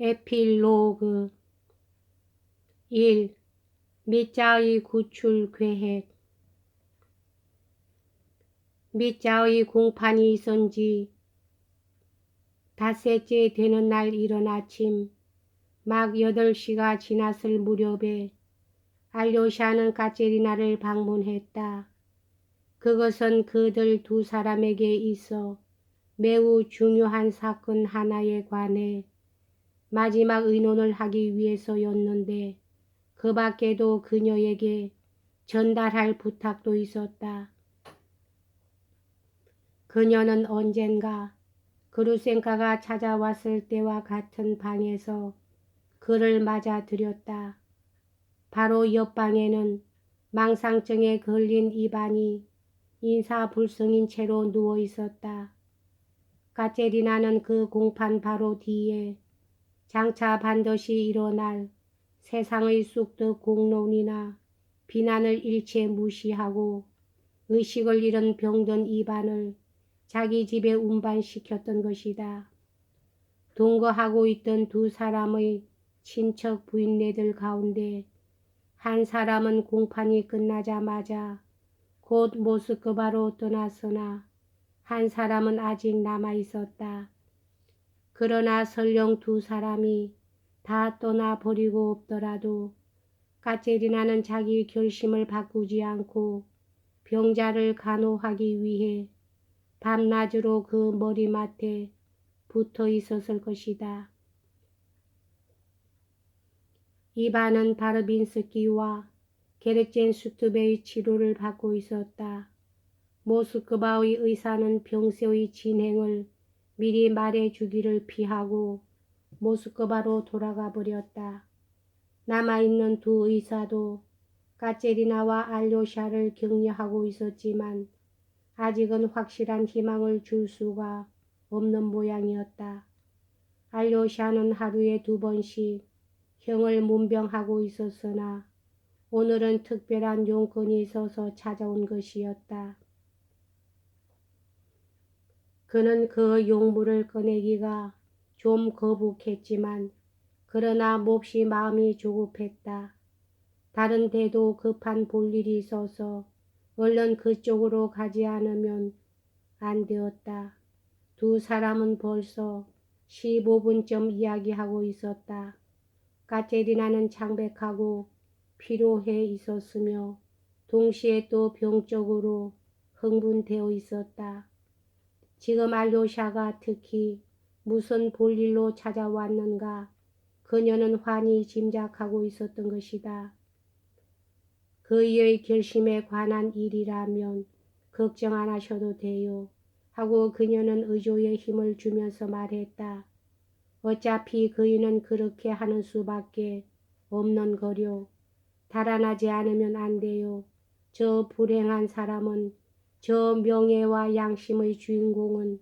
에필로그 1. 미자의 구출 계획 미자의 공판이 있은 지 닷새째 되는 날 이른 아침 막 8시가 지났을 무렵에 알료샤는 까제리나를 방문했다. 그것은 그들 두 사람에게 있어 매우 중요한 사건 하나에 관해 마지막 의논을 하기 위해서였는데 그 밖에도 그녀에게 전달할 부탁도 있었다. 그녀는 언젠가 그루센카가 찾아왔을 때와 같은 방에서 그를 맞아들였다. 바로 옆방에는 망상증에 걸린 이반이 인사불성인 채로 누워 있었다. 까제리나는 그 공판 바로 뒤에 장차 반드시 일어날 세상의 쑥득 공론이나 비난을 일체 무시하고 의식을 잃은 병든 이반을 자기 집에 운반시켰던 것이다. 동거하고 있던 두 사람의 친척 부인네들 가운데 한 사람은 공판이 끝나자마자 곧 모스크바로 떠났으나 한 사람은 아직 남아 있었다. 그러나 설령 두 사람이 다 떠나버리고 없더라도 까제리나는 자기 결심을 바꾸지 않고 병자를 간호하기 위해 밤낮으로 그 머리맡에 붙어 있었을 것이다. 이반은 바르빈스키와 게르젠 수트베의 치료를 받고 있었다. 모스크바의 의사는 병세의 진행을 미리 말해 주기를 피하고 모스크바로 돌아가 버렸다. 남아있는 두 의사도 까제리나와 알료샤를 격려하고 있었지만 아직은 확실한 희망을 줄 수가 없는 모양이었다. 알료샤는 하루에 두 번씩 형을 문병하고 있었으나 오늘은 특별한 용건이 있어서 찾아온 것이었다. 그는 그 용물을 꺼내기가 좀 거북했지만 그러나 몹시 마음이 조급했다. 다른 데도 급한 볼일이 있어서 얼른 그쪽으로 가지 않으면 안 되었다. 두 사람은 벌써 15분쯤 이야기하고 있었다. 까테리나는 창백하고 피로해 있었으며 동시에 또 병적으로 흥분되어 있었다. 지금 알로샤가 특히 무슨 볼일로 찾아왔는가 그녀는 환히 짐작하고 있었던 것이다. 그의 결심에 관한 일이라면 걱정 안 하셔도 돼요. 하고 그녀는 의조에 힘을 주면서 말했다. 어차피 그이는 그렇게 하는 수밖에 없는 거려. 달아나지 않으면 안 돼요. 저 불행한 사람은 저 명예와 양심의 주인공은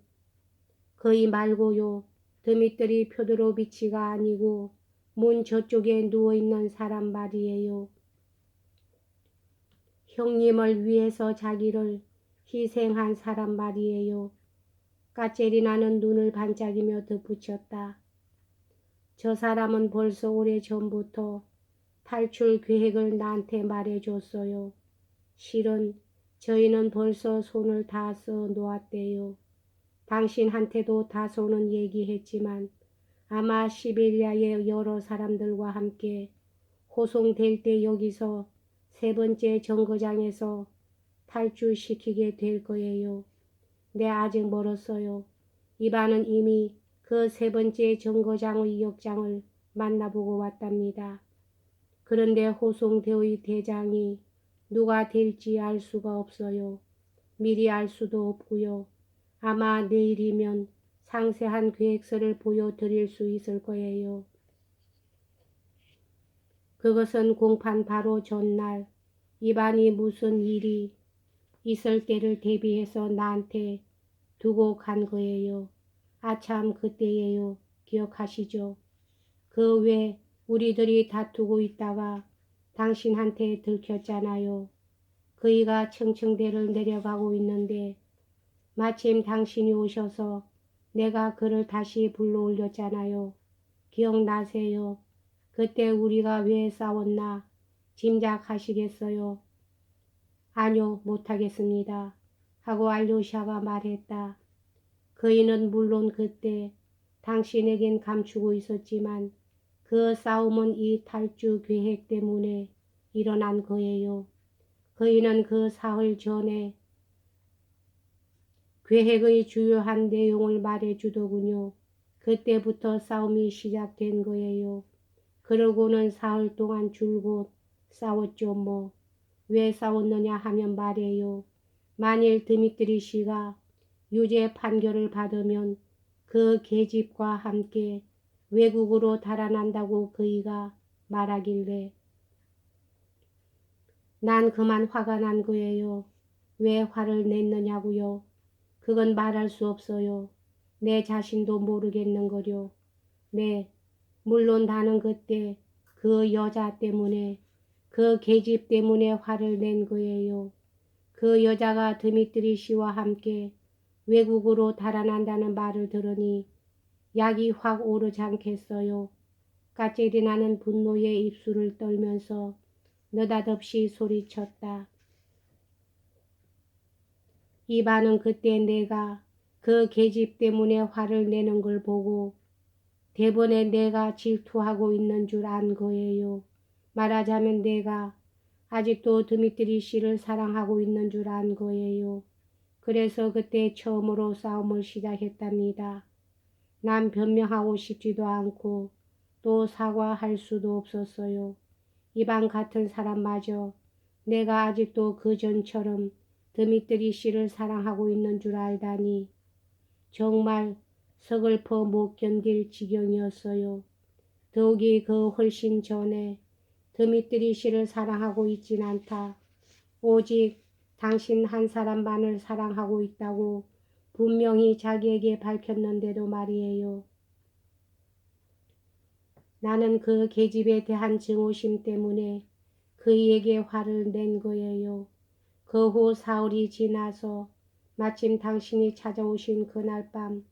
거의 말고요. 드미트리 표드로비치가 아니고 문 저쪽에 누워있는 사람 말이에요. 형님을 위해서 자기를 희생한 사람 말이에요. 까체리나는 눈을 반짝이며 덧붙였다. 저 사람은 벌써 오래 전부터 탈출 계획을 나한테 말해줬어요. 실은 저희는 벌써 손을 다 써 놓았대요. 당신한테도 다소는 얘기했지만 아마 시베리아의 여러 사람들과 함께 호송될 때 여기서 세 번째 정거장에서 탈출시키게 될 거예요. 네, 아직 멀었어요. 이반은 이미 그 세 번째 정거장의 역장을 만나보고 왔답니다. 그런데 호송대의 대장이 누가 될지 알 수가 없어요. 미리 알 수도 없고요. 아마 내일이면 상세한 계획서를 보여드릴 수 있을 거예요. 그것은 공판 바로 전날 이반이 무슨 일이 있을 때를 대비해서 나한테 두고 간 거예요. 아참 그때예요. 기억하시죠? 그 외 우리들이 다투고 있다가 당신한테 들켰잖아요. 그이가 청청대를 내려가고 있는데 마침 당신이 오셔서 내가 그를 다시 불러올렸잖아요. 기억나세요? 그때 우리가 왜 싸웠나 짐작하시겠어요? 아니요, 못하겠습니다. 하고 알료샤가 말했다. 그이는 물론 그때 당신에겐 감추고 있었지만 그 싸움은 이 탈주 계획 때문에 일어난 거예요. 그이는 그 사흘 전에 계획의 주요한 내용을 말해주더군요. 그때부터 싸움이 시작된 거예요. 그러고는 사흘 동안 줄곧 싸웠죠 뭐. 왜 싸웠느냐 하면 말이에요. 만일 드미트리 씨가 유죄 판결을 받으면 그 계집과 함께 외국으로 달아난다고 그이가 말하길래 난 그만 화가 난 거예요. 왜 화를 냈느냐고요. 그건 말할 수 없어요. 내 자신도 모르겠는 거요. 네, 물론 나는 그때 그 여자 때문에 그 계집 때문에 화를 낸 거예요. 그 여자가 드미트리 씨와 함께 외국으로 달아난다는 말을 들으니 약이 확 오르지 않겠어요. 까체리나는 분노에 입술을 떨면서 느닷없이 소리쳤다. 이반은 그때 내가 그 계집 때문에 화를 내는 걸 보고 대번에 내가 질투하고 있는 줄 안 거예요. 말하자면 내가 아직도 드미트리 씨를 사랑하고 있는 줄 안 거예요. 그래서 그때 처음으로 싸움을 시작했답니다. 난 변명하고 싶지도 않고 또 사과할 수도 없었어요. 이방 같은 사람마저 내가 아직도 그 전처럼 드미트리 씨를 사랑하고 있는 줄 알다니 정말 서글퍼 못 견딜 지경이었어요. 더욱이 그 훨씬 전에 드미트리 씨를 사랑하고 있진 않다. 오직 당신 한 사람만을 사랑하고 있다고 분명히 자기에게 밝혔는데도 말이에요. 나는 그 계집에 대한 증오심 때문에 그에게 화를 낸 거예요. 그 후 사흘이 지나서 마침 당신이 찾아오신 그날 밤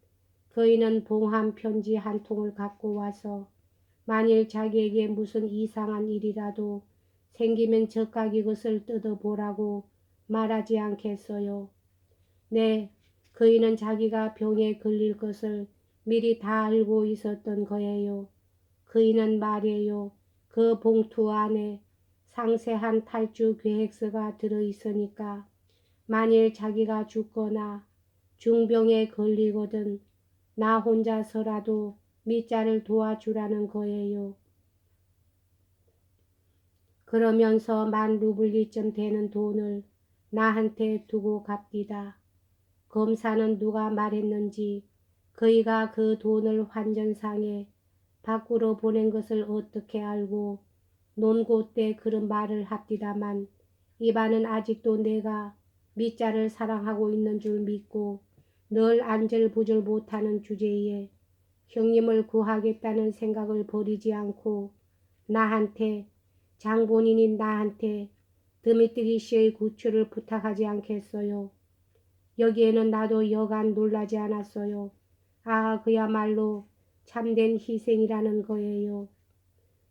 그이는 봉한 편지 한 통을 갖고 와서 만일 자기에게 무슨 이상한 일이라도 생기면 저까 이것을 뜯어보라고 말하지 않겠어요. 네, 그이는 자기가 병에 걸릴 것을 미리 다 알고 있었던 거예요. 그이는 말이에요. 그 봉투 안에 상세한 탈주 계획서가 들어있으니까 만일 자기가 죽거나 중병에 걸리거든 나 혼자서라도 밑자를 도와주라는 거예요. 그러면서 만 루블리쯤 되는 돈을 나한테 두고 갑디다. 검사는 누가 말했는지 그이가 그 돈을 환전상에 밖으로 보낸 것을 어떻게 알고 논고 때 그런 말을 합디다만 이반은 아직도 내가 밑자를 사랑하고 있는 줄 믿고 늘 안절부절 못하는 주제에 형님을 구하겠다는 생각을 버리지 않고 나한테 장본인인 나한테 드미트리 씨의 구출을 부탁하지 않겠어요. 여기에는 나도 여간 놀라지 않았어요. 아, 그야말로 참된 희생이라는 거예요.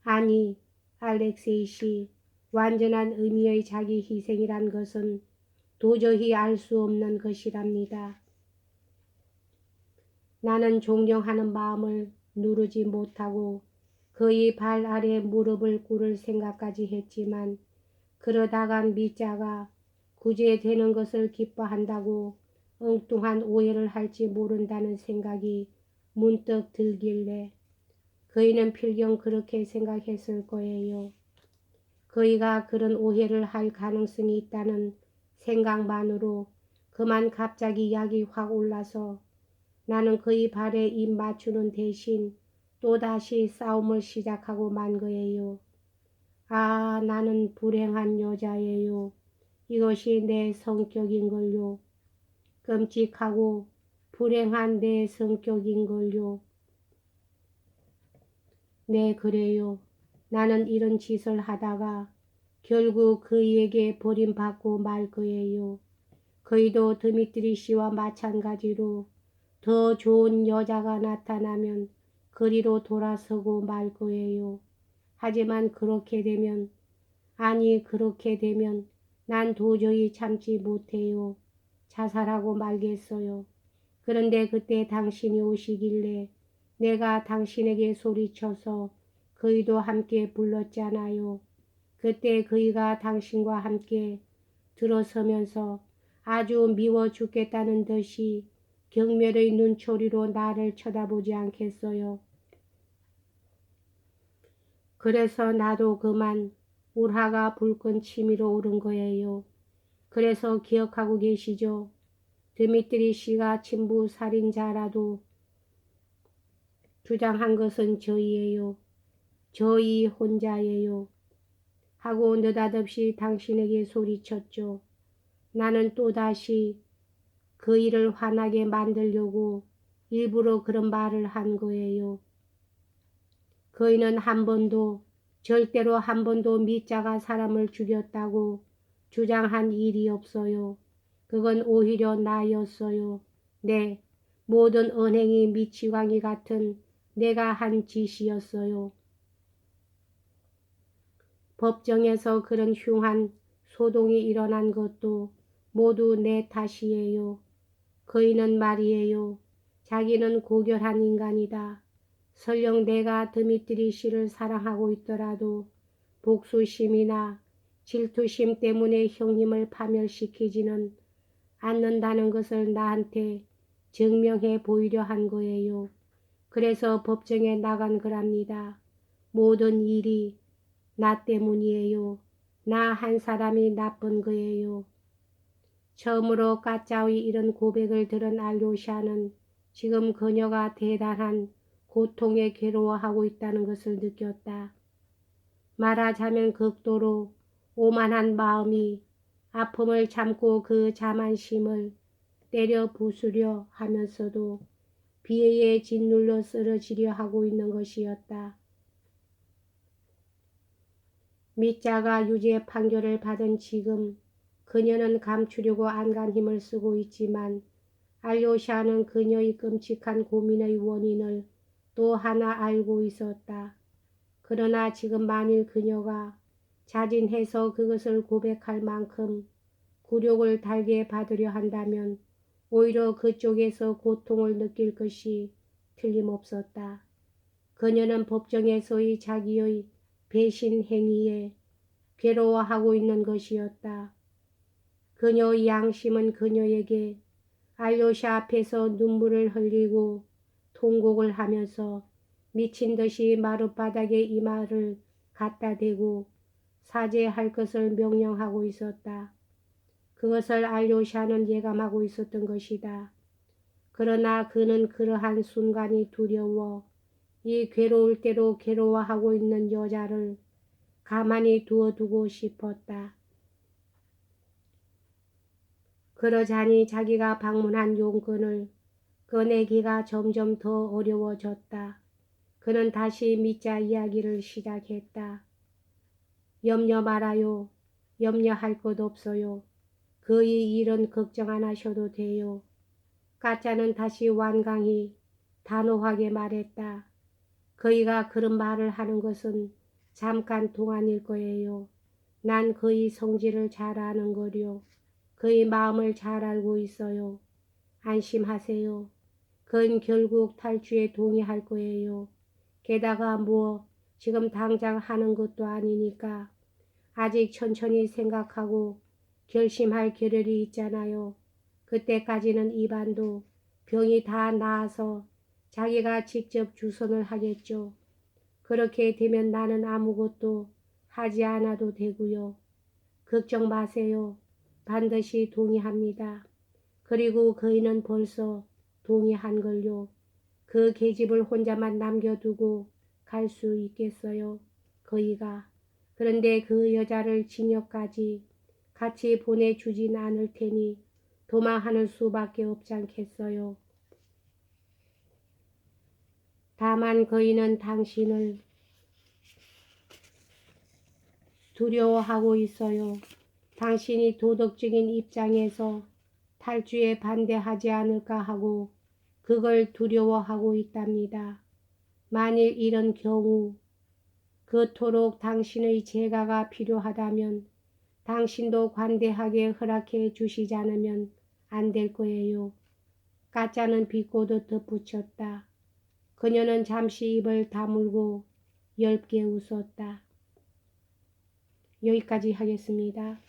아니, 알렉세이 씨, 완전한 의미의 자기 희생이란 것은 도저히 알 수 없는 것이랍니다. 나는 존경하는 마음을 누르지 못하고 그의 발 아래 무릎을 꿇을 생각까지 했지만 그러다간 미자가 구제되는 것을 기뻐한다고 엉뚱한 오해를 할지 모른다는 생각이 문득 들길래 그이는 필경 그렇게 생각했을 거예요. 그이가 그런 오해를 할 가능성이 있다는 생각만으로 그만 갑자기 약이 확 올라서 나는 그의 발에 입 맞추는 대신 또다시 싸움을 시작하고 만 거예요. 아, 나는 불행한 여자예요. 이것이 내 성격인걸요. 끔찍하고 불행한 내 성격인걸요. 네, 그래요. 나는 이런 짓을 하다가 결국 그에게 버림받고 말 거예요. 그이도 드미트리 씨와 마찬가지로 더 좋은 여자가 나타나면 그리로 돌아서고 말 거예요. 하지만 그렇게 되면, 아니, 그렇게 되면 난 도저히 참지 못해요. 자살하고 말겠어요. 그런데 그때 당신이 오시길래 내가 당신에게 소리쳐서 그이도 함께 불렀잖아요. 그때 그이가 당신과 함께 들어서면서 아주 미워 죽겠다는 듯이 경멸의 눈초리로 나를 쳐다보지 않겠어요. 그래서 나도 그만 울화가 불끈 치밀어 오른 거예요. 그래서 기억하고 계시죠? 드미트리 씨가 친부 살인자라도 주장한 것은 저희예요. 저희 혼자예요. 하고 느닷없이 당신에게 소리쳤죠. 나는 또다시 그 일을 화나게 만들려고 일부러 그런 말을 한 거예요. 그이는 한 번도 절대로 한 번도 미자가 사람을 죽였다고 주장한 일이 없어요. 그건 오히려 나였어요. 네, 모든 은행이 미치광이 같은 내가 한 짓이었어요. 법정에서 그런 흉한 소동이 일어난 것도 모두 내 탓이에요. 그이는 말이에요. 자기는 고결한 인간이다. 설령 내가 드미트리 씨를 사랑하고 있더라도 복수심이나 질투심 때문에 형님을 파멸시키지는 않는다는 것을 나한테 증명해 보이려 한 거예요. 그래서 법정에 나간 거랍니다. 모든 일이 나 때문이에요. 나 한 사람이 나쁜 거예요. 처음으로 까짜의 이런 고백을 들은 알료샤는 지금 그녀가 대단한 고통에 괴로워하고 있다는 것을 느꼈다. 말하자면 극도로 오만한 마음이 아픔을 참고 그 자만심을 때려 부수려 하면서도 비애에 짓눌러 쓰러지려 하고 있는 것이었다. 미자가 유죄 판결을 받은 지금 그녀는 감추려고 안간 힘을 쓰고 있지만 알료샤는 그녀의 끔찍한 고민의 원인을 또 하나 알고 있었다. 그러나 지금 만일 그녀가 자진해서 그것을 고백할 만큼 굴욕을 달게 받으려 한다면 오히려 그쪽에서 고통을 느낄 것이 틀림없었다. 그녀는 법정에서의 자기의 배신 행위에 괴로워하고 있는 것이었다. 그녀의 양심은 그녀에게 알료샤 앞에서 눈물을 흘리고 통곡을 하면서 미친 듯이 마룻바닥에 이마를 갖다 대고 사죄할 것을 명령하고 있었다. 그것을 알료샤는 예감하고 있었던 것이다. 그러나 그는 그러한 순간이 두려워 이 괴로울 대로 괴로워하고 있는 여자를 가만히 두어두고 싶었다. 그러자니 자기가 방문한 용건을 꺼내기가 점점 더 어려워졌다. 그는 다시 미자 이야기를 시작했다. 염려 말아요. 염려할 것 없어요. 그의 일은 걱정 안 하셔도 돼요. 까짜는 다시 완강히 단호하게 말했다. 그이가 그런 말을 하는 것은 잠깐 동안일 거예요. 난 그의 성질을 잘 아는 거요. 그의 마음을 잘 알고 있어요. 안심하세요. 그는 결국 탈주에 동의할 거예요. 게다가 뭐 지금 당장 하는 것도 아니니까 아직 천천히 생각하고 결심할 겨를이 있잖아요. 그때까지는 이반도 병이 다 나아서 자기가 직접 주선을 하겠죠. 그렇게 되면 나는 아무것도 하지 않아도 되고요. 걱정 마세요. 반드시 동의합니다. 그리고 그이는 벌써 동의한 걸요. 그 계집을 혼자만 남겨두고 갈 수 있겠어요. 그이가. 그런데 그 여자를 징역까지 같이 보내주진 않을 테니 도망하는 수밖에 없지 않겠어요. 다만 그이는 당신을 두려워하고 있어요. 당신이 도덕적인 입장에서 탈주에 반대하지 않을까 하고 그걸 두려워하고 있답니다. 만일 이런 경우 그토록 당신의 제가가 필요하다면 당신도 관대하게 허락해 주시지 않으면 안 될 거예요. 까짜는 비꼬듯 덧붙였다. 그녀는 잠시 입을 다물고 엷게 웃었다. 여기까지 하겠습니다.